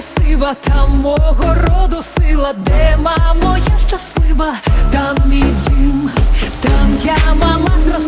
я там мого роду сила, де мама, я щаслива, там мій дім, там я мала зростати.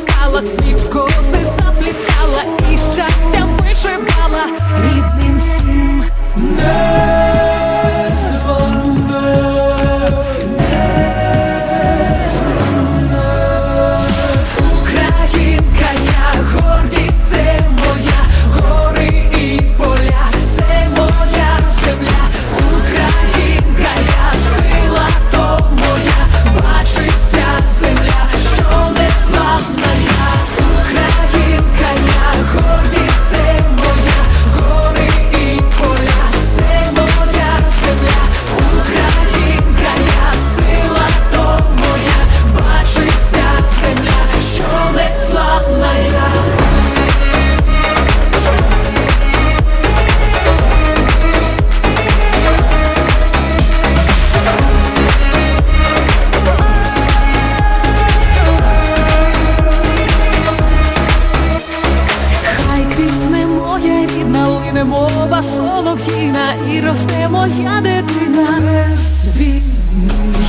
немова солов'їна і ростемо моя дитина без війни.